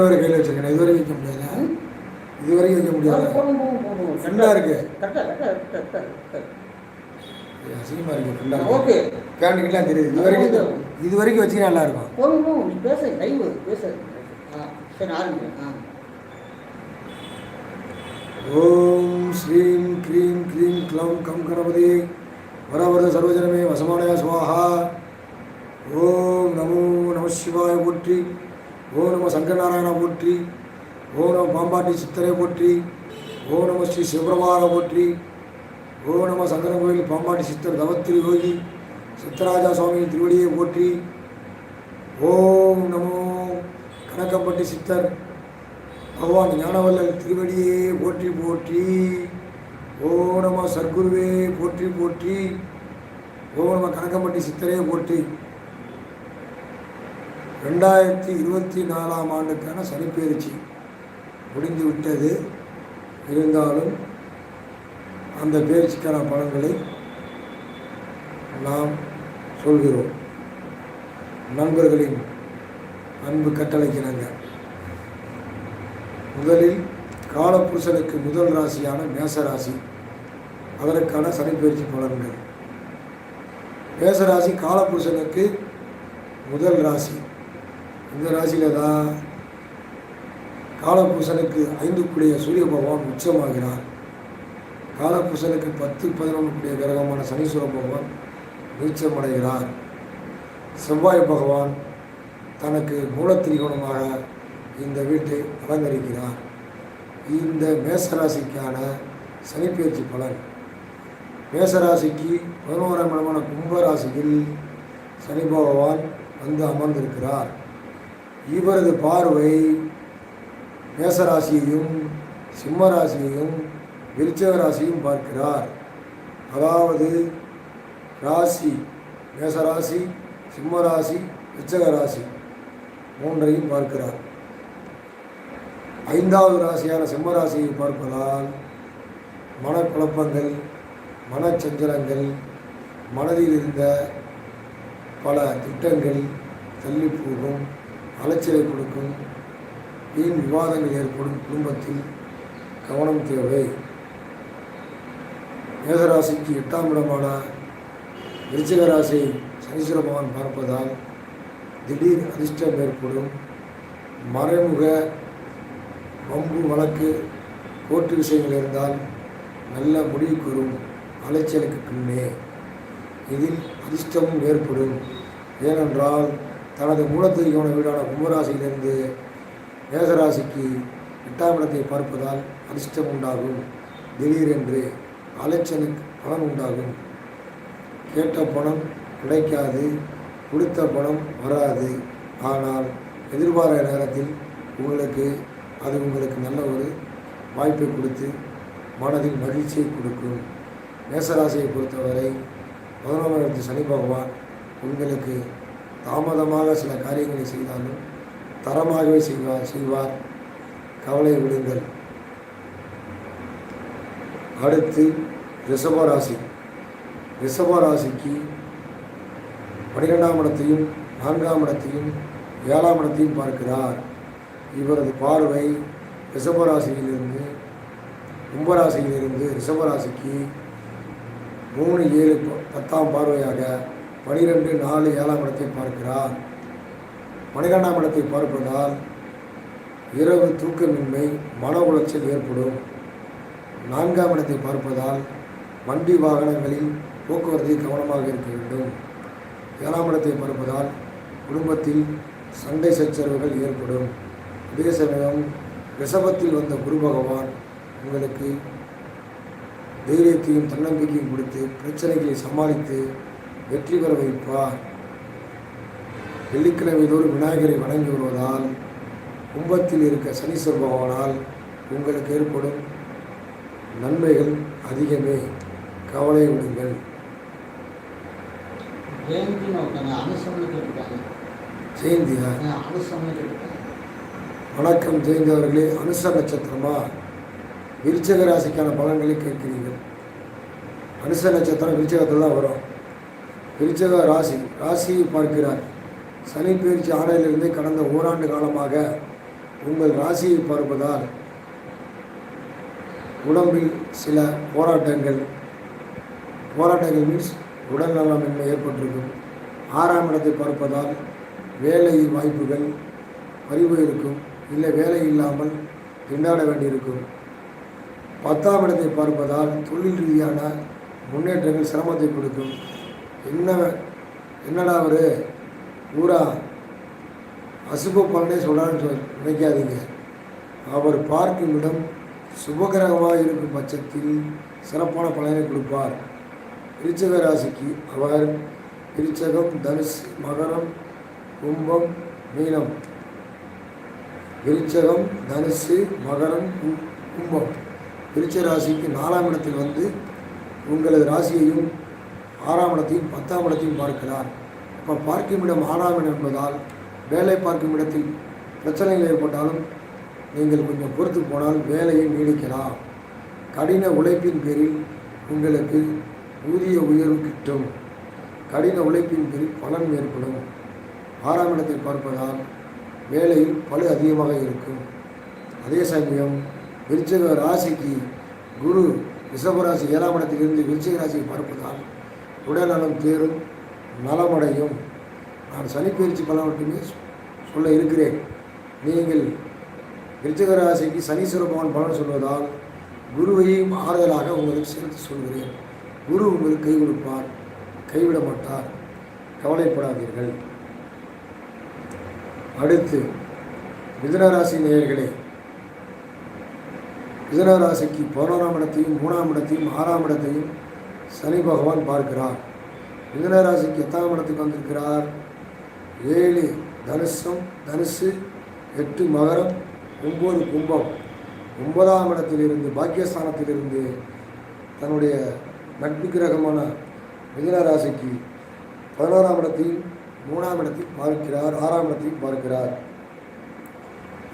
ஒரு கையில் வச்சிருக்கேன் இதுவரை வைக்க முடியாது. இதுவரை வைக்க முடியாது. ஃப்ரெண்டா இருக்கு. கரெக்டா, கரெக்டா, கரெக்டா, கரெக்டா. அசிங்கமா இருக்கு. இருக்கு. ஓகே. கேண்டுக்கெல்லாம் தெரியுது. இது வரைக்கும் இது வரைக்கும் வச்சுக்க நல்லா இருக்கும். போதும் போதும். நீ பேச லைவ் பேச. சரி ஆரம்பிங்க ஆ. ஓம் ஸ்ரீம் க்ரீம் க்ரீம் க்ளௌம் கம் கணபதி. வரவரத சர்வஜனமே வசமானய சுவாஹா. ஓம் நமோ நம சிவாய போற்றி ஓ நம சங்கரநாராயண போற்றி ஓ நம பாம்பாட்டி சித்தரை போற்றி ஓ நம ஸ்ரீ சிவபிரபார போற்றி ஓ நம சங்கரன் கோயில் பாம்பாட்டி சித்தர் தவத்திரி யோகி சித்தராஜா சுவாமி திருவடியை போற்றி ஓம் நமோ கணக்கப்பட்டி சித்தர் பகவான் ஞானவல்லல் திருவடியே போற்றி போற்றி ஓ நம சர்க்குருவே போற்றி போற்றி ஓ நம கணக்கப்பட்டி சித்தரே போற்றி. ரெண்டாயிரத்தி இருபத்தி நாலாம் ஆண்டுக்கான சனிப்பெயர்ச்சி முடிந்து விட்டது இருந்தாலும் அந்த பயிற்சிக்கான பலன்களை நாம் சொல்கிறோம். நண்பர்களின் அன்பு கட்டளைக்கிறாங்க முதலில் காலப்புருஷனுக்கு முதல் ராசியான மேச ராசி அதற்கான சனிப்பயிற்சி பலன்கள். மேச ராசி காலபுருஷனுக்கு முதல் ராசி. இந்த ராசியில் தான் காலபுருஷனுக்கு ஐந்துக்குடைய சூரிய பகவான் உச்சமாகிறார். காலபுருஷனுக்கு பத்து பதினொன்றுக்குடைய கிரகமான சனீஸ்வர பகவான் நீச்சமடைகிறார். செவ்வாய் பகவான் தனக்கு மூலத்திரிகோணமாக இந்த வீட்டை அலங்கரிக்கிறார். இந்த மேசராசிக்கான சனிப்பயிற்சி பலன். மேசராசிக்கு பதினோராம் இடமான கும்பராசியில் சனி பகவான் வந்து அமர்ந்திருக்கிறார். இவரது பார்வை மேசராசியையும் சிம்மராசியையும் விருச்சக ராசியும் பார்க்கிறார். அதாவது ராசி மேசராசி சிம்மராசி விருச்சக ராசி மூன்றையும் பார்க்கிறார். ஐந்தாவது ராசியான சிம்மராசியை பார்ப்பதால் மனக்குழப்பங்கள் மனச்சஞ்சலங்கள் மனதில் இருந்த பல திட்டங்கள் தள்ளி போகும் அலைச்சலை கொடுக்கும் வீண் விவாதங்கள் ஏற்படும் குடும்பத்தில் கவனம் தேவை. மேகராசிக்கு எட்டாம் இடமான விருச்சிக ராசியை சனீஸ்வர பகவான் பார்ப்பதால் திடீர் அதிர்ஷ்டம் ஏற்படும். மறைமுக வம்பு வழக்கு கோர்ட்டு விஷயங்கள் இருந்தால் நல்ல முடிவுக்கு வரும் அலைச்சலுக்கு பின்னே. இதில் அதிர்ஷ்டமும் ஏற்படும். ஏனென்றால் தனது மூலத்திரிகோண வீடான கும்பராசியிலிருந்து மேசராசிக்கு எட்டாம் இடத்தை பார்ப்பதால் அதிர்ஷ்டம் உண்டாகும். திடீரென்று அலைச்சலுக்கு பலன் உண்டாகும். கேட்ட பணம் கிடைக்காது கொடுத்த பணம் வராது. ஆனால் எதிர்பாராத நேரத்தில் உங்களுக்கு அது உங்களுக்கு நல்ல ஒரு வாய்ப்பை கொடுத்து மனதில் மகிழ்ச்சியை கொடுக்கும். மேசராசியை பொறுத்தவரை பதினோராம் இடத்து சனி பகவான் உங்களுக்கு தாமதமாக சில காரியங்களை செய்தாலும் தரமாகவே செய்வார் செய்வார். கவலை விடுங்கள் அடுத்து ரிஷபராசி ரிஷபராசிக்கு பனிரெண்டாம் இடத்தையும் நான்காம் இடத்தையும் ஏழாம் இடத்தையும் பார்க்கிறார். இவரது பார்வை ரிஷபராசியிலிருந்து கும்பராசியிலிருந்து ரிஷபராசிக்கு மூணு ஏழு பத்தாம் பார்வையாக பனிரெண்டு நாலு ஏழாம் இடத்தை பார்க்கிறார். பனிரெண்டாம் இடத்தை பார்ப்பதால் இரவு தூக்கமின்மை மன உளைச்சல் ஏற்படும். நான்காம் இடத்தை பார்ப்பதால் வண்டி வாகனங்களில் போக்குவரத்தை கவனமாக இருக்க வேண்டும். ஏழாம் இடத்தை பார்ப்பதால் குடும்பத்தில் சண்டை சச்சரவுகள் ஏற்படும். அதே சமயம் ரிஷபத்தில் வந்த குரு பகவான் உங்களுக்கு தைரியத்தையும் தன்னம்பிக்கையும் கொடுத்து பிரச்சனைகளை சமாளித்து வெற்றி பெற வைப்பார் வெள்ளிக்கிழமை தோறும் விநாயகரை வணங்கி வருவதால் கும்பத்தில் இருக்க சனீஸ்வர பகவானால் உங்களுக்கு ஏற்படும் நன்மைகள் அதிகமே. கவலை விடுங்கள் ஜெயந்தியா? வணக்கம் ஜெயந்தவர்களே அனுச நட்சத்திரமா? விருச்சக ராசிக்கான பலன்களை கேட்கிறீர்கள். அனுச நட்சத்திரம் விருச்சகத்தில் தான் வரும். விருச்சக ராசி ராசியை பார்க்கிறார். சனி பயிற்சி ஆணையிலிருந்தே கடந்த ஓராண்டு காலமாக உங்கள் ராசியை பார்ப்பதால் உடம்பில் சில போராட்டங்கள் போராட்டங்கள் மீன்ஸ் உடல்நலமின்மை ஏற்பட்டிருக்கும். ஆறாம் இடத்தை பார்ப்பதால் வேலை வாய்ப்புகள் பறிவு இருக்கும் இல்லை வேலை இல்லாமல் திண்டாட வேண்டியிருக்கும். பத்தாம் இடத்தை பார்ப்பதால் தொழில் ரீதியான முன்னேற்றங்கள் சிரமத்தை கொடுக்கும். என்ன என்னடா அவர்? பூரா அசுப பலனே சொல்கிறான்னு சொல் நினைக்காதீங்க. அவர் பார்க்கும் இடம் சுபகிரகமாக இருக்கும் பட்சத்தில் சிறப்பான பலனை கொடுப்பார். விருச்சக ராசிக்கு அவர் விருச்சகம் தனுசு மகரம் கும்பம் மீனம். விருச்சகம் தனுசு மகரம் கும்பம். விருச்ச ராசிக்கு நாலாம் இடத்தில் வந்து உங்களது ராசியையும் ஆறாம் இடத்தையும் பத்தாம் இடத்தையும் பார்க்கிறார். இப்போ பார்க்கும் இடம் ஆறாம் இடம் என்பதால் வேலை பார்க்கும் இடத்தில் பிரச்சனைகள் ஏற்பட்டாலும் நீங்கள் கொஞ்சம் பொறுத்து போனால் வேலையை நீடிக்கலாம். கடின உழைப்பின் பேரில் உங்களுக்கு ஊதிய உயர்வு கிட்டும். கடின உழைப்பின் பேரில் பலன் ஏற்படும். ஆறாம் இடத்தை பார்ப்பதால் வேலையில் பழு அதிகமாக இருக்கும். அதே சமயம் விருச்சக ராசிக்கு குரு ரிஷபராசி ஏழாம் இடத்திலிருந்து விருச்சிக ராசியை பார்ப்பதால் உடல்நலம் தேரும் நலமடையும். நான் சனிப்பயிற்சி பலவற்றுமே சொல்ல இருக்கிறேன். நீங்கள் விருச்சகராசிக்கு சனீஸ்வர பகவான் பலன் சொல்வதால் குருவையும் ஆறுதலாக உங்களுக்கு சேர்த்து சொல்கிறேன். குரு உங்களுக்கு கை கொடுப்பார் கைவிட மாட்டார். கவலைப்படாதீர்கள். அடுத்து மிதனராசி நேயர்களே. மிதனராசிக்கு பதினோராம் இடத்தையும் மூணாம் இடத்தையும் ஆறாம் இடத்தையும் சனி பகவான் பார்க்கிறார். மிதனராசிக்கு எத்தாம் இடத்துக்கு வந்திருக்கிறார். ஏழு தனுஷம் தனுசு எட்டு மகரம் ஒம்பது கும்பம். ஒன்பதாம் இடத்திலிருந்து பாக்கியஸ்தானத்திலிருந்து தன்னுடைய நட்பு கிரகமான மிதனராசிக்கு பதினோராம் இடத்தையும் மூணாம் இடத்தில் பார்க்கிறார் ஆறாம் இடத்தையும் பார்க்கிறார்.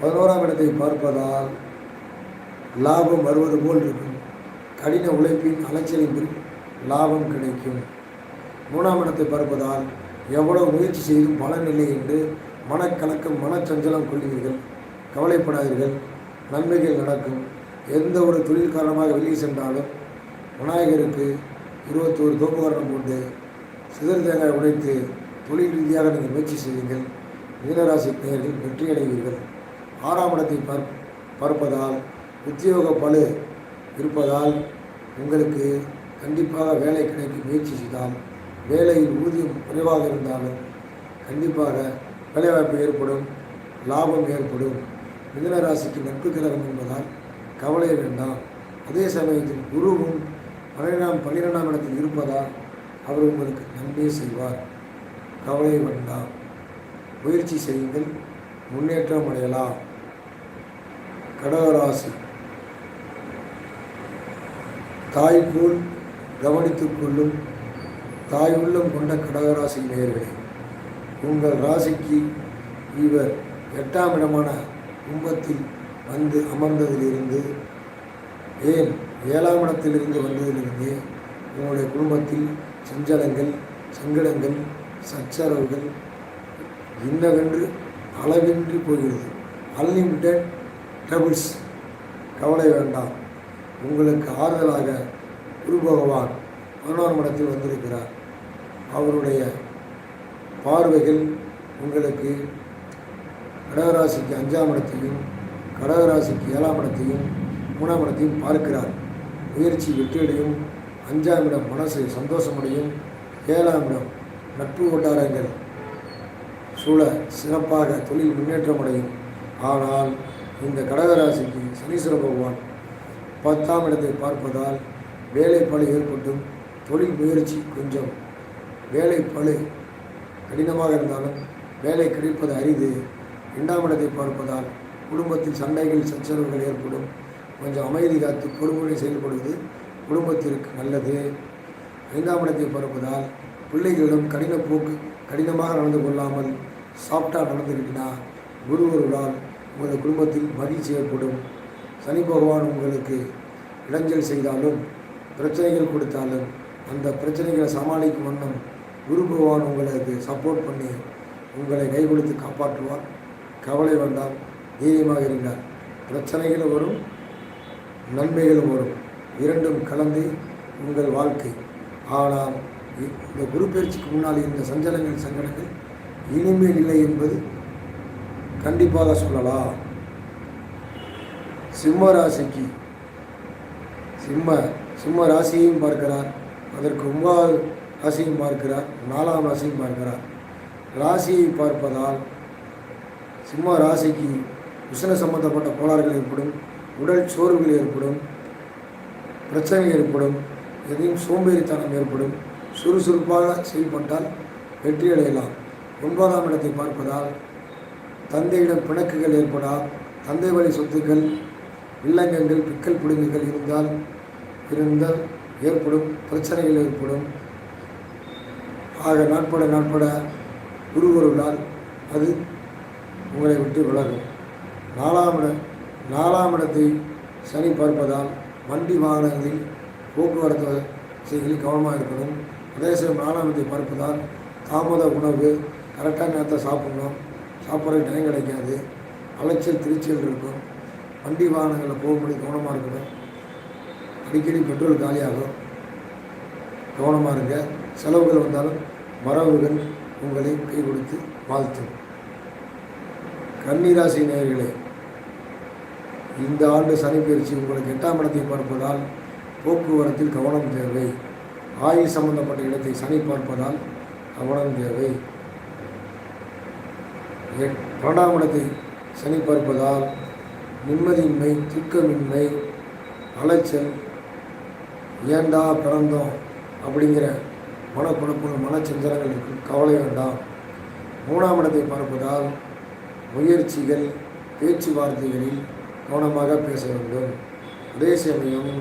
பதினோராம் இடத்தை பார்ப்பதால் லாபம் வருவது போல் இருக்கும். கடின உழைப்பின் அலைச்சலின் லாபம் கிடைக்கும். மூணாம் இடத்தை பார்ப்பதால் எவ்வளவு முயற்சி செய்தும் பலன் இல்லை என்று மனக்கலக்கம் மனச்சஞ்சலம் கொள்வீர்கள் கவலைப்படாதீர்கள். நன்மைகள் நடக்கும். எந்த ஒரு தொழில் காரணமாக வெளியே சென்றாலும் விநாயகருக்கு இருபத்தோரு தோப்புகரணம் கொண்டு சிதறு தேங்காய் உடைத்து தொழில் ரீதியாக நீங்கள் முயற்சி செய்வீர்கள் மீனராசி நேயர்கள் வெற்றியடைவீர்கள். ஆறாம் இடத்தை பார் பார்ப்பதால் உத்தியோக பலு இருப்பதால் உங்களுக்கு கண்டிப்பாக வேலை கிடைக்க முயற்சி செய்தால் வேலையில் ஊதியம் குறைவாக இருந்தாலும் கண்டிப்பாக வேலைவாய்ப்பு ஏற்படும் லாபம் ஏற்படும். மிதனராசிக்கு நட்பு கிரகம் என்பதால் கவலை வேண்டாம். அதே சமயத்தில் குருவும் பன்னிரெண்டாம் பன்னிரெண்டாம் இடத்தில் இருப்பதால் அவர் உங்களுக்கு நன்மை செய்வார். கவலை வேண்டாம். முயற்சி செய்யுங்கள். முன்னேற்றம் அடையலாம். கடகராசி. தாய் போல் கவனித்துக் கொள்ளும் தாய் உள்ளம் கொண்ட கடகராசி நேயர்களே உங்கள் ராசிக்கு இவர் எட்டாம் இடமான கும்பத்தில் வந்து அமர்ந்ததிலிருந்து ஏன் ஏழாம் இடத்திலிருந்து வந்ததிலிருந்து உங்களுடைய குடும்பத்தில் சஞ்சலங்கள் சங்கடங்கள் சச்சரவுகள் இன்னவென்று அளவின்றி போகிறது. அன்லிமிட்டெட் ட்ரபிள்ஸ் கவலை வேண்டாம். உங்களுக்கு ஆறுதலாக குரு பகவான் பதினோராம் மடத்தில் வந்திருக்கிறார். அவருடைய பார்வைகள் உங்களுக்கு கடகராசிக்கு அஞ்சாம் இடத்தையும் கடகராசிக்கு ஏழாம் இடத்தையும் மூணாம் இடத்தையும் பார்க்கிறார். முயற்சி வெற்றியடையும் அஞ்சாம் இடம் மனசு சந்தோஷமடையும் ஏழாம் இடம் நட்பு வட்டாரங்கள் சூழ சிறப்பாக தொழில் முன்னேற்றம் அடையும். ஆனால் இந்த கடகராசிக்கு சனீஸ்வர பகவான் பத்தாம் இடத்தை பார்ப்பதால் வேலை ஏற்பட்டும் தொழில் முயற்சி கொஞ்சம் வேலை பளு கடினமாக இருந்தாலும் வேலை கிடைப்பது அரிது. இரண்டாம் இடத்தை பார்ப்பதால் குடும்பத்தில் சண்டைகள் சச்சரவுகள் ஏற்படும். கொஞ்சம் அமைதி காத்து பொறுமுறை செயல்படுவது குடும்பத்திற்கு நல்லது. ஐந்தாம் இடத்தை பார்ப்பதால் பிள்ளைகளிடம் கடின போக்கு கடினமாக நடந்து கொள்ளாமல் சாஃப்டாக நடந்துக்கிட்டினா குருவருளால் உங்கள் குடும்பத்தில் மகிழ்ச்சி ஏற்படும். சனி பகவான் உங்களுக்கு இடைஞ்சல் செய்தாலும் பிரச்சனைகள் கொடுத்தாலும் அந்த பிரச்சனைகளை சமாளிக்கும் வண்ணம் குரு பகவான் உங்களுக்கு சப்போர்ட் பண்ணி உங்களை கை கொடுத்து காப்பாற்றுவார். கவலை வேண்டாம் தைரியமாக இருங்கள். பிரச்சனைகளும் வரும் நன்மைகளும் வரும். இரண்டும் கலந்து உங்கள் வாழ்க்கை. ஆனால் இந்த குரு பயிற்சிக்கு முன்னால் இருந்த சஞ்சலங்கள் சங்கடங்கள் இனிமேல் இல்லை என்பது கண்டிப்பாக சொல்லலாம். சிம்ம ராசிக்கு சிம்ம சிம்ம ராசியையும் பார்க்கிறார். அதற்கு ஒன்பதாவது ராசியும் பார்க்கிறார். நாலாம் ராசியும் பார்க்கிறார். ராசியை பார்ப்பதால் சிம்ம ராசிக்கு உஷ்ண சம்பந்தப்பட்ட கோளாறுகள் ஏற்படும் உடல் சோர்வுகள் ஏற்படும் பிரச்சனை ஏற்படும் எதையும் சோம்பேறித்தனம் ஏற்படும் சுறுசுறுப்பாக செயல்பட்டால் வெற்றி அடையலாம். ஒன்பதாம் இடத்தை பார்ப்பதால் தந்தையிடம் பிணக்குகள் ஏற்படால் தந்தை வழி சொத்துக்கள் இல்லங்கங்கள் பிக்கல் பிடுங்குகள் இருந்தால் இருந்தால் ஏற்படும் பிரச்சனைகள் ஏற்படும். ஆக நாட்பட நாட்பட குருவருளால் அது உங்களை விட்டு விலகும். நாலாம் இட நாலாம் இடத்தை சனி பார்ப்பதால் வண்டி வாகனங்களில் போக்குவரத்து வசதிகளில் கவனமாக இருக்கணும். அதே சமயம் நாலாம் இடத்தை பார்ப்பதால் தாமத உணவு கரெக்டாக நேரத்தை சாப்பிடணும். சாப்பிட்ற டைம் கிடைக்காது. அலைச்சல் திருச்சல் இருக்கும். வண்டி வாகனங்களில் போகும்போது கவனமாக இருக்கணும். அடிக்கடி பெட்ரோல் காலியாகும். கவனமாக இருங்க. செலவுகள் வந்தாலும் மரபுகள் உங்களை கை கொடுத்து வாழ்த்தும். கன்னிராசி நேயர்களே இந்த ஆண்டு சனிப்பயிற்சி உங்களுக்கு எட்டாம் இடத்தை பார்ப்பதால் போக்குவரத்தில் கவனம் தேவை. ஆயுள் சம்பந்தப்பட்ட இடத்தை சனி பார்ப்பதால் கவனம் தேவை. எட்- பன்னெண்டாம் இடத்தை சனி பார்ப்பதால் நிம்மதியின்மை துக்கமின்மை அலைச்சல் ஏண்டா பிறந்தோம்? அப்படிங்கிற மனக்குழப்பங்கள் மனச்சஞ்சலங்கள் இருக்கும் கவலை வேண்டாம் மூணாம் இடத்தை பார்ப்பதால் முயற்சிகள் பேச்சுவார்த்தைகளில் கவனமாக பேச வேண்டும். அதே சமயம்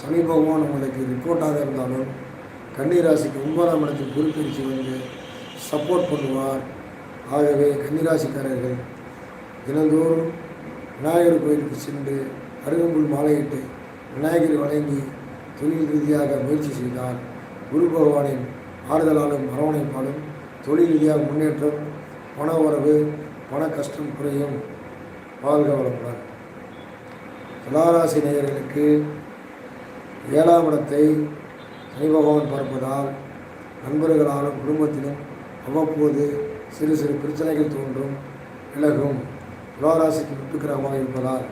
சனி பகவான் உங்களுக்கு ரிப்போர்ட்டாக இருந்தாலும் கன்னிராசிக்கு ஒன்பதாம் இடத்தில் குருப்பெருச்சி வந்து சப்போர்ட் பண்ணுவார். ஆகவே கன்னிராசிக்காரர்கள் தினந்தோறும் விநாயகர் கோயிலுக்கு சென்று அருகம்புல் மாலையிட்டு விநாயகரை வழங்கி தொழில் ரீதியாக முயற்சி செய்தால் குரு பகவானின் ஆறுதலாலும் அரவணைப்பாலும் தொழில் ரீதியாக முன்னேற்றம் பண உறவு பண கஷ்டம் குறையும். வாழ்க வளமுடன். துளாராசி நேயர்களுக்கு ஏழாம் இடத்தை சனி பகவான் பார்ப்பதால் நண்பர்களாலும் குடும்பத்திலும் அவ்வப்போது சிறு சிறு பிரச்சனைகள் தோன்றும் விலகும். துளாராசிக்கு விட்டுக்கிரகமாக இருப்பதால்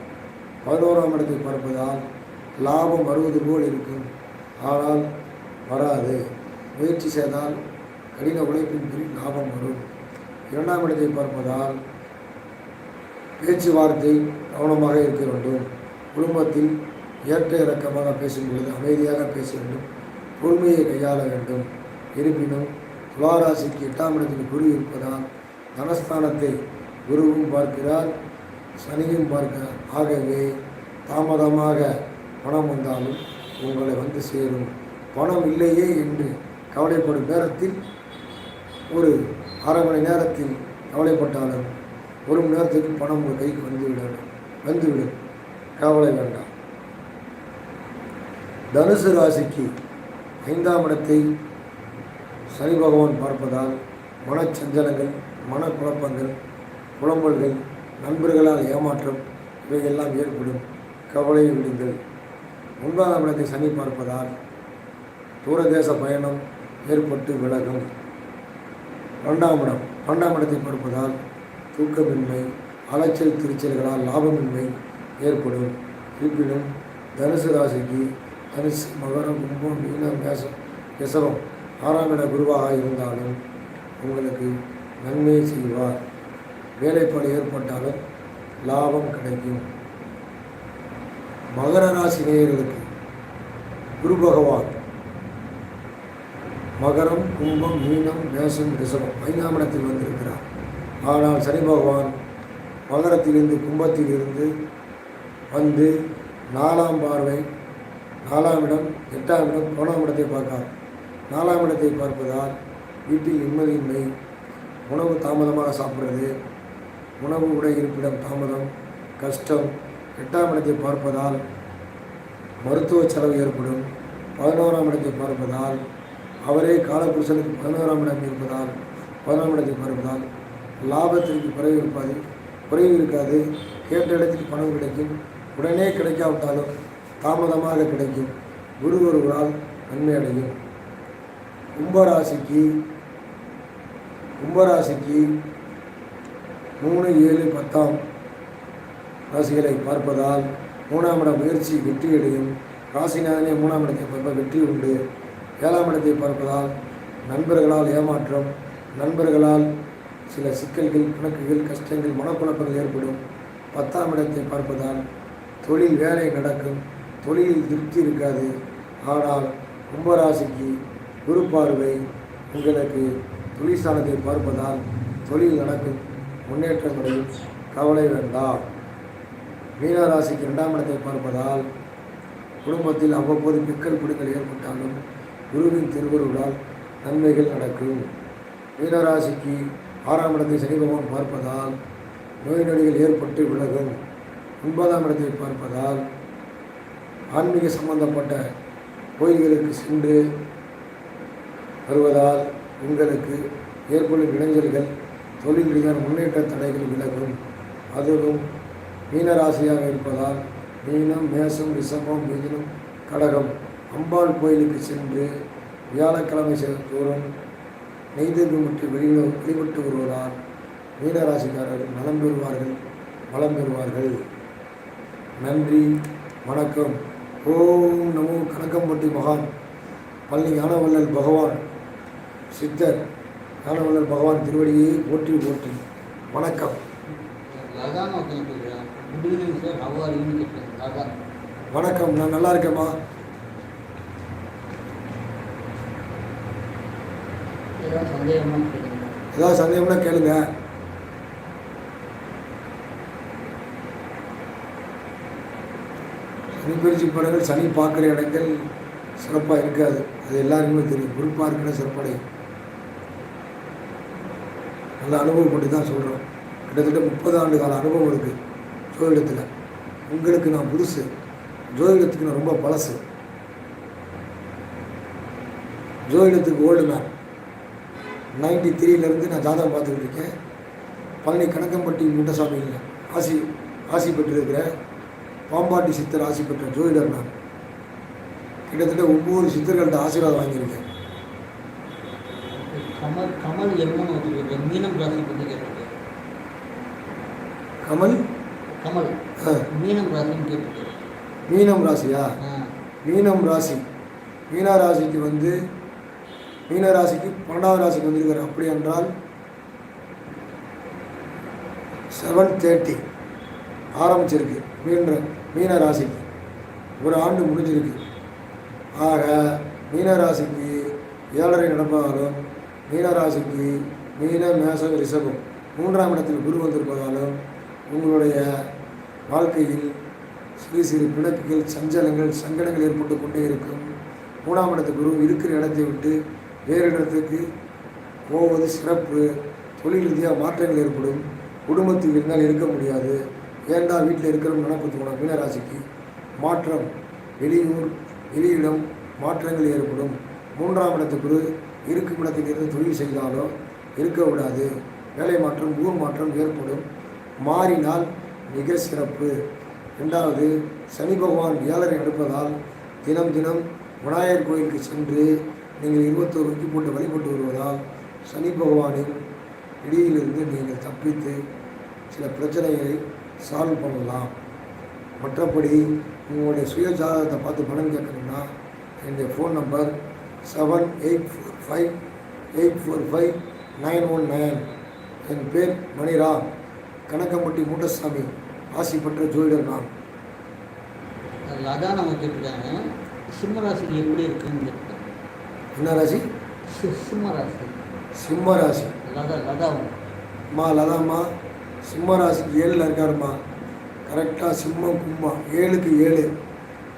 பதினோராம் இடத்தை பார்ப்பதால் லாபம் வருவது போல் இருக்கும். ஆனால் வராது. முயற்சி செய்தால் கடின உழைப்பின் பின் லாபம் வரும். இரண்டாம் இடத்தை பார்ப்பதால் பேச்சுவார்த்தை கவனமாக இருக்க வேண்டும். குடும்பத்தில் ஏற்ற இறக்கமாக பேசும் பொழுது அமைதியாக பேச வேண்டும். பொறுமையை கையாள வேண்டும். இருப்பினும் துளாராசிக்கு எட்டாம் இடத்தில் குரு இருப்பதால் தனஸ்தானத்தை குருவும் பார்க்கிறார் சனியும் பார்க்கிறார். ஆகவே தாமதமாக பணம் வந்தாலும் உங்களை வந்து சேரும். பணம் இல்லையே என்று கவலைப்படும் நேரத்தில் ஒரு அரை மணி நேரத்தில் கவலைப்பட்டாலும் ஒரு மணி நேரத்துக்கு பணம் உங்கள் கைக்கு வந்துவிடும் வந்துவிடும். கவலை வேண்டாம். தனுசு ராசிக்கு ஐந்தாம் இடத்தை சனி பகவான் பார்ப்பதால் மனச்சஞ்சலங்கள் மனக்குழப்பங்கள் புலம்பல்கள் நண்பர்களால் ஏமாற்றம் இவையெல்லாம் ஏற்படும். கவலை விடுங்கள். ஒன்பதாம் இடத்தை சனி பார்ப்பதால் தூரதேச பயணம் ஏற்பட்டு விலகும். ரெண்டாம் இடம் பன்னெண்டாம் இடத்தை பார்ப்பதால் தூக்கமின்மை அலைச்சல் திருச்சல்களால் லாபமின்மை ஏற்படும். இருப்பினும் தனுசு ராசிக்கு தனுசு மகரம் கும்பம் மீனம் மேசம் ரிஷபம் ஆறாம் இட குருவாக இருந்தாலும் உங்களுக்கு நன்மையை செய்வார். வேலைப்பாடு ஏற்பட்டாலும் லாபம் கிடைக்கும். மகர ராசி நேயர்களுக்கு குரு பகவான். மகரம் கும்பம் மீனம் மேசம் ரிஷபம் ஐந்தாம் இடத்தில் வந்திருக்கிறார். ஆனால் சனி பகவான் மகரத்திலிருந்து கும்பத்திலிருந்து வந்து நாலாம் பார்வை நாலாம் இடம் எட்டாம் இடம் கோணாம் இடத்தை பார்க்கார். நாலாம் இடத்தை பார்ப்பதால் வீட்டில் நிம்மதியின்மை உணவு தாமதமாக சாப்பிட்றது உணவு உடை இருப்பிடம் தாமதம் கஷ்டம் எட்டாம் இடத்தை பார்ப்பதால் மருத்துவ செலவு ஏற்படும். பதினோராம் இடத்தை பார்ப்பதால் அவரே காலபுருஷனுக்கு பதினோராம் இடம் இருப்பதால் பதினோராம் இடத்தை பார்ப்பதால் லாபத்திற்கு குறைவு இருப்பாது. குறைவு இருக்காது. கேட்ட இடத்துக்கு பணம் கிடைக்கும். உடனே கிடைக்காவிட்டாலும் தாமதமாக கிடைக்கும். குரு ஒருவரால் நன்மை அடையும். கும்பராசிக்கு கும்பராசிக்கு மூணு ஏழு பத்தாம் ராசிகளை பார்ப்பதால் மூணாம் இட முயற்சி வெற்றியடையும் ராசிநாதனே மூணாம் இடத்தை பார்ப்ப வெற்றி உண்டு. ஏழாம் இடத்தை பார்ப்பதால் நண்பர்களால் ஏமாற்றம் நண்பர்களால் சில சிக்கல்கள் கணக்குகள் கஷ்டங்கள் மனக்குழப்பங்கள் ஏற்படும். பத்தாம் இடத்தை பார்ப்பதால் தொழில் வேலை நடக்கும். தொழிலில் திருப்தி இருக்காது. ஆனால் கும்பராசிக்கு குரு பார்வை உங்களுக்கு தொழிற்சாலத்தை பார்ப்பதால் தொழில் நடக்கும். முன்னேற்றம் அடையும். கவலை வேண்டாம். மீனராசிக்கு இரண்டாம் இடத்தை பார்ப்பதால் குடும்பத்தில் அவ்வப்போது பிக்கல் பிடுங்கள் ஏற்பட்டாலும் குருவின் திருவருளால் நன்மைகள் நடக்கும். மீனராசிக்கு ஆறாம் இடத்தை சனி பகவான் பார்ப்பதால் நோய் நொடிகள் ஏற்பட்டு விலகும். ஒன்பதாம் இடத்தை பார்ப்பதால் ஆன்மீக சம்பந்தப்பட்ட கோயில்களுக்கு சென்று வருவதால் உங்களுக்கு ஏற்படும் இளைஞர்கள் தொழில் ரீதியான முன்னேற்ற தடைகள் விலகும். அதுவும் மீனராசியாக இருப்பதால் மீனம் மேசம் ரிஷபம் மிதுனம் கடகம் அம்பாள் கோயிலுக்கு சென்று வியாழக்கிழமை செ- தோறும் நெய்தீபம் மற்றும் வெளியிட வழிபட்டு வருவதால் மீனராசிக்காரர்கள் நலம் பெறுவார்கள் வளம் பெறுவார்கள். நன்றி வணக்கம். ஓம் நமோ கணக்கம்பட்டி மகான் பள்ளி ஞானவல்லல் பகவான் சித்தர் ஞானவல்லல் பகவான் திருவடியை போற்றி போற்றி. வணக்கம். வணக்கம் நான் நல்லா இருக்கேம்மா. ஏதாவது சந்தேகம்னா கேளுங்க. சனி பயிற்சி படங்கள் சனி பார்க்குற இடங்கள் சிறப்பாக இருக்காது. அது எல்லாருக்குமே தெரியும். குரு பார்க்கிற சிறப்படையும் நல்ல அனுபவப்பட்டு தான் சொல்கிறோம் கிட்டத்தட்ட முப்பது ஆண்டு கால அனுபவம் இருக்குது ஜோதிடத்தில். உங்களுக்கு நான் புதுசு. ஜோதிடத்துக்கு நான் ரொம்ப பழசு. ஜோதிடத்துக்கு ஓல்டு மேன் நைன்டி த்ரீலேருந்து நான் ஜாதகம் பார்த்துக்கிட்டு இருக்கேன். பழனி கணக்கம்பட்டி முண்டசாமியில் ஆசி ஆசி பெற்றிருக்கிறேன் பாம்பாட்டி சித்தர் ஆசி பெற்ற ஜோதிடர் நான். கிட்டத்தட்ட ஒவ்வொரு சித்தர்கள்ட்ட ஆசீர்வாதம் வாங்கியிருக்கேன். கமல் கமல் ஒருத்தர் மீனம் ராசி பற்றி கேட்டிருக்கேன் கமல்? கமல் மீனம் ராசின்னு கேட்டிருக்கேன் மீனம் ராசியா? மீனம் ராசி. மீன ராசிக்கு வந்து மீன ராசிக்கு பன்னெண்டாவது ராசிக்கு வந்திருக்காரு. அப்படி என்றால் செவன் தேர்ட்டி ஆரம்பிச்சிருக்கு. மீன மீன ராசிக்கு. ஒரு ஆண்டு முடிஞ்சிருக்கு. ஆக மீன ராசிக்கு ஏழரை நடப்பதாலும் மீன ராசிக்கு மீன மேசம் ரிஷபம் மூன்றாம் இடத்தில் குரு வந்திருப்பதாலும் உங்களுடைய வாழ்க்கையில் சிறு சிறு பிணக்குகள் சஞ்சலங்கள் சங்கடங்கள் ஏற்பட்டு கொண்டே இருக்கும். மூணாம் இடத்து குரு இருக்கிற இடத்தை விட்டு வேறு இடத்துக்கு போவது சிறப்பு. தொழில் ரீதியாக மாற்றங்கள் ஏற்படும். குடும்பத்தில் இருந்தால் இருக்க முடியாது. ஏண்டா வீட்டில் இருக்கிற நினப்பு தோணும் மீனராசிக்கு மாற்றம். வெளியூர் வெளியிடம் மாற்றங்கள் ஏற்படும். மூன்றாம் இடத்து குரு இருக்கும் இடத்தில் இருந்து தொழில் செய்தாலோ இருக்க விடாது. வேலை மாற்றம் ஊர் மாற்றம் ஏற்படும். மாறினால் மிக சிறப்பு. ரெண்டாவது சனி பகவான் ஏழரை எடுப்பதால் தினம் தினம் விநாயகர் கோயிலுக்கு சென்று நீங்கள் இருபத்தோரு வைக்கி போட்டு வழிபட்டு வருவதால் சனி பகவானின் இடியிலிருந்து நீங்கள் தப்பித்து சில பிரச்சனைகளை சால்வ் பண்ணலாம். மற்றபடி உங்களுடைய சுய ஜாதகத்தை பார்த்து பணம் கேட்கணும்னா என்னுடைய phone number seven eight four five eight four five nine one nine என் பேர் மணிராம். கணக்கம்பட்டி மூட்டசாமி ஆசி பெற்ற ஜோதிடர் நான். லதான் அவங்க கேட்டிருக்காங்க. சிம்ம ராசிக்கு எப்படி இருக்குன்னு என்ன ராசி? சிம்ம ராசி. சிம்ம ராசி. லதா லதா அவங்க அம்மா லதாம்மா. சிம்ம ராசிக்கு ஏழில் இருக்காருமா கரெக்டாக சிம்மம் கும்பம் ஏழுக்கு ஏழு.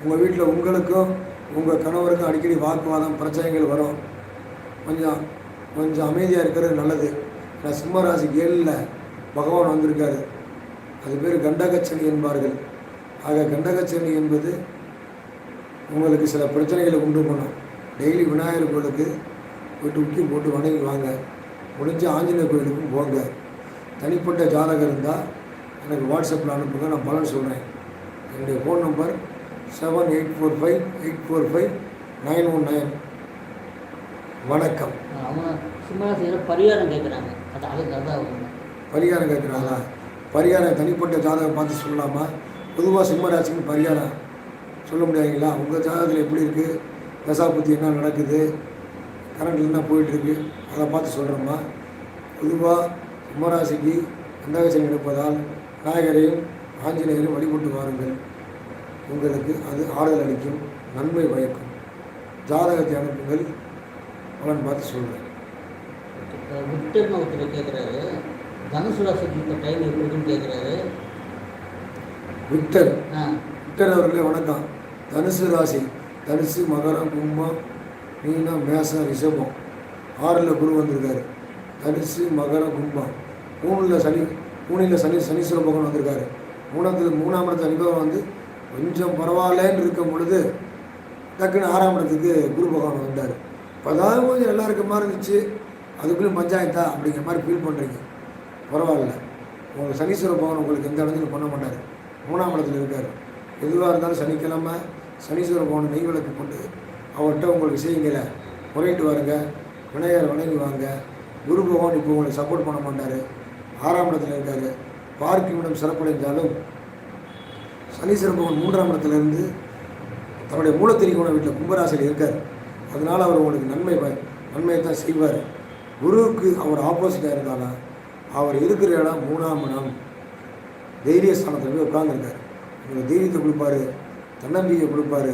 உங்கள் வீட்டில் உங்களுக்கும் உங்கள் கணவருக்கும் அடிக்கடி வாக்குவாதம் பிரச்சனைகள் வரும். கொஞ்சம் கொஞ்சம் அமைதியாக இருக்கிறது நல்லது. நான் சிம்ம ராசிக்கு ஏழில் பகவான் வந்திருக்காரு. அது பேர் கண்டகச்சனி என்பார்கள். ஆக கண்டகச்சனி என்பது உங்களுக்கு சில பிரச்சனைகளை உண்டு பண்ணும். டெய்லி விநாயகர் கோயிலுக்கு போயிட்டு உக்கி போட்டு வணங்கி வாங்க. முடிஞ்சு ஆஞ்சநேயர் கோயிலுக்கும் போங்க. தனிப்பட்ட ஜாதகம் இருந்தால் எனக்கு வாட்ஸ்அப்பில் அனுப்புங்க நான் பலன் சொல்கிறேன் என்னுடைய phone number seven eight four five eight four five nine one nine வணக்கம். அவங்க சிம்மராசியில் பரிகாரம் கேட்குறாங்க அது அதுக்கு அதான் பரிகாரம் கேட்குறாங்களா பரிகாரம் தனிப்பட்ட ஜாதகம் பார்த்து சொல்லலாமா? பொதுவாக சிம்மராசிக்கு பரிகாரம் சொல்ல முடியாதுங்களா? உங்கள் ஜாதகத்தில் எப்படி இருக்குது தசாபுத்தி என்ன நடக்குது? கரண்ட் என்ன போயிட்டுருக்கு அதை பார்த்து சொல்கிறோமா பொதுவாக சிம்மராசிக்கு அந்தகச்சனை எடுப்பதால் விநாயகரையும் ஆஞ்சநேயரையும் வழிபட்டு வாருங்கள். உங்களுக்கு அது ஆறுதல் அளிக்கும். நன்மை பயக்கும். ஜாதகத்தை அனுப்புங்கள். பலன் பார்த்து சொல்கிறேன் முட்டை ஒருத்தர் கேட்குறாரு தனுசு ராசிக்கு இப்போ டைம் எப்படி இருக்குன்னு கேட்குறாரு விக்டர். ஆ. விக்டர் அவர்களே வணக்கம். தனுசு ராசி. தனுசு மகரம் கும்பம் மீனம் மேசம் ரிஷபம். ஆறில் குரு வந்திருக்காரு. தனுசு மகரம் கும்பம். மூணில் சனி மூணில் சனி சனீஸ்வர பகவான் வந்திருக்காரு. மூணாவது மூணாம் இடத்து அனுபவம் வந்து கொஞ்சம் பரவாயில்லன்னு இருக்கும் பொழுது டக்குன்னு ஆறாம் இடத்துக்கு குரு பகவான் வந்தார். இப்போதான் கொஞ்சம் நல்லா இருக்க மாதிரி இருந்துச்சு. அதுக்குள்ளேயும் பஞ்சாயத்தா அப்படிங்கிற மாதிரி ஃபீல் பண்ணுறீங்க பரவாயில்ல. உங்களுக்கு சனீஸ்வர பகவான் உங்களுக்கு எந்த இடத்துலையும் பண்ண மாட்டார். மூணாம் இடத்துல இருக்கார். எதுவாக இருந்தாலும் சனிக்கிழமை சனீஸ்வர பகவான் நெய் விளக்கு கொண்டு அவர்கிட்ட உங்களுக்கு விஷயங்களை முறையிட்டு வாருங்க. விநாயகர் வணங்கி வாங்க. குரு பகவான் இப்போ உங்களுக்கு சப்போர்ட் பண்ண மாட்டார். ஆறாம் இடத்துல இருக்கார். பார்க்கும் இடம் சிறப்படைந்தாலும் சனீஸ்வர பகவான் மூன்றாம் இடத்துலேருந்து தன்னுடைய மூலத்திரிகோண வீட்டில் கும்பராசியில் இருக்கார். அதனால் அவர் உங்களுக்கு நன்மை நன்மையை தான் செய்வார். குருவுக்கு அவர் ஆப்போசிட்டாக இருந்தாலும் அவர் இருக்கிற இடம் மூணாம் இடம் தைரிய ஸ்தானத்தில் போய் உட்காந்துருக்கார் உங்களுக்கு தைரியத்தை கொடுப்பாரு தன்னம்பிக்கை கொடுப்பாரு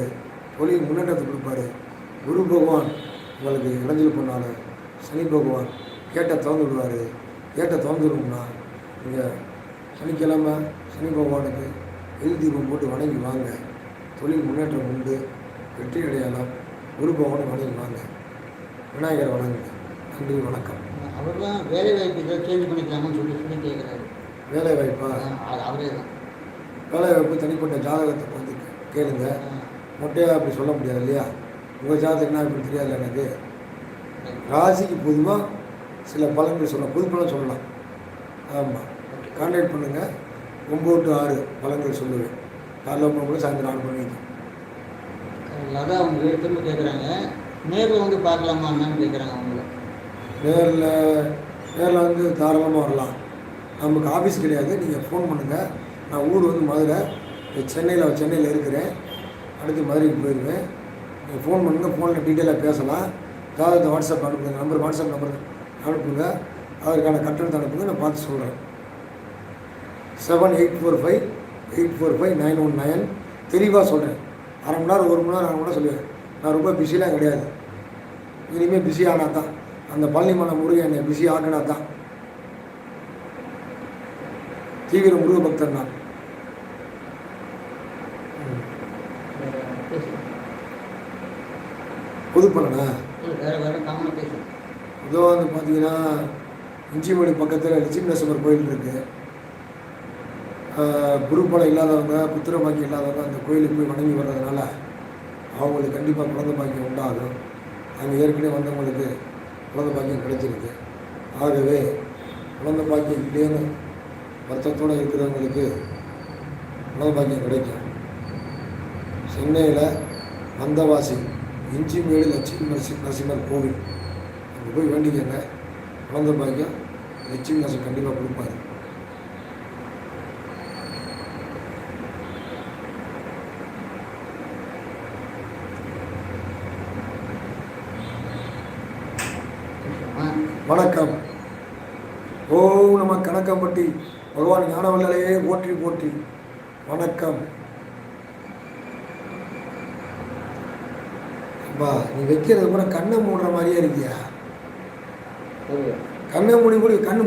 தொழில் முன்னேற்றத்தை கொடுப்பாரு. குரு பகவான் உங்களுக்கு இடைஞ்சல் பண்ணாலும் சனி பகவான் கேட்ட திறந்து விடுவார் கேட்ட திறந்துருக்கும்னா நீங்கள் சனிக்கிழமை சனி பகவானுக்கு எல் தீபம் போட்டு வணங்கி வாங்க. தொழில் முன்னேற்றம் உண்டு வெற்றி அடையாளம் குரு பகவானை வணங்கி வாங்க. விநாயகர் வணங்குங்க. நன்றி வணக்கம். அவர் தான் வேலை வாய்ப்பு இதை சேஞ்ச் பண்ணிக்கலாமான்னு சொல்லி சொல்லி கேட்குறாரு. வேலை வாய்ப்பா அது அவரே தான். வேலை வாய்ப்பு தனிப்பட்ட ஜாதகத்தை பார்த்து கேளுங்க. மொட்டையாக அப்படி சொல்ல முடியாது இல்லையா? உங்கள் ஜாதகம் என்ன இப்படி தெரியாது எனக்கு. ராசிக்கு பொதுவாக சில பலன்கள் சொல்லலாம். பொது பலன் சொல்லலாம். ஆமாம் கான்டாக்ட் பண்ணுங்கள் ஒம்பது டு ஆறு பலன்கள் சொல்லுவேன். காலைல ஒம்பது மணி சாயந்தரம் ஆறு மணிக்கு லதா அவங்க திரும்ப கேட்குறாங்க. நேரில் வந்து பார்க்கலாமா என்னன்னு கேட்குறாங்க அவங்கள நேரில் நேரில் வந்து தாராளமாக வரலாம். நமக்கு ஆஃபீஸ் கிடையாது. நீங்கள் ஃபோன் பண்ணுங்கள் நான் ஊர் வந்து மதுரை. சென்னையில் சென்னையில் இருக்கிறேன். அடுத்து மதுரைக்கு போயிடுவேன் நீங்கள் ஃபோன் பண்ணுங்கள் ஃபோனில் டீட்டெயிலாக பேசலாம். ஜாதகத்தை வாட்ஸ்அப் அனுப்புங்க. நம்பர் வாட்ஸ்அப் நம்பர் அனுப்புங்க. அதற்கான கட்டணத்தை அனுப்புங்க. நான் பார்த்து சொல்கிறேன் seven eight four five eight four five nine one nine தெளிவாக சொல்கிறேன் அரை மணி நேரம் ஒரு மணி நேரம் அரை மணி நேரம் சொல்லுவேன். நான் ரொம்ப பிஸிலாம் கிடையாது. இனிமேல் பிஸி ஆனா தான். அந்த பழனிமலை முருகன் என்னை பிஸி ஆக்கினா தான். தீவிர முருக பக்தர் நான். பேசுகிறேன் பொது பலனா வேறு இதோ வந்து பார்த்தீங்கன்னா இஞ்சிமணி பக்கத்தில் லட்சுமி கோயில் இருக்குது குருப்பலம் இல்லாதவங்க புத்திர பாக்கியம் இல்லாதவங்க அந்த கோயிலுக்கு போய் வணங்கி வர்றதுனால அவங்களுக்கு கண்டிப்பாக குழந்தை பாக்கியம் உண்டாகும். அங்கே ஏற்கனவே வந்தவங்களுக்கு குழந்தை பாக்கியம் கிடைச்சிருக்கு. ஆகவே குழந்த பாக்கியம் இல்லைன்னு வருத்தத்தோடு இருக்கிறவங்களுக்கு குழந்த பாக்கியம் கிடைக்கும். சென்னையில் வந்தவாசி இஞ்சிமேடு லட்சுமி நரசி நரசிம்மர் கோவில். அங்கே போய் வேண்டிக்கங்க. குழந்த பாக்கியம் லட்சுமி நரசிம் கண்டிப்பாக கொடுப்பாரு. வணக்கம். ஓம் நம கணக்கம்பட்டி பகவான் ஞானவல்லலையே போற்றி போற்றி. வணக்கம். அப்பா நீ வைக்கிறது கூட கண்ணை மூடுற மாதிரியே இருக்கியா? கண்ணை மூடி கூட கண்ணு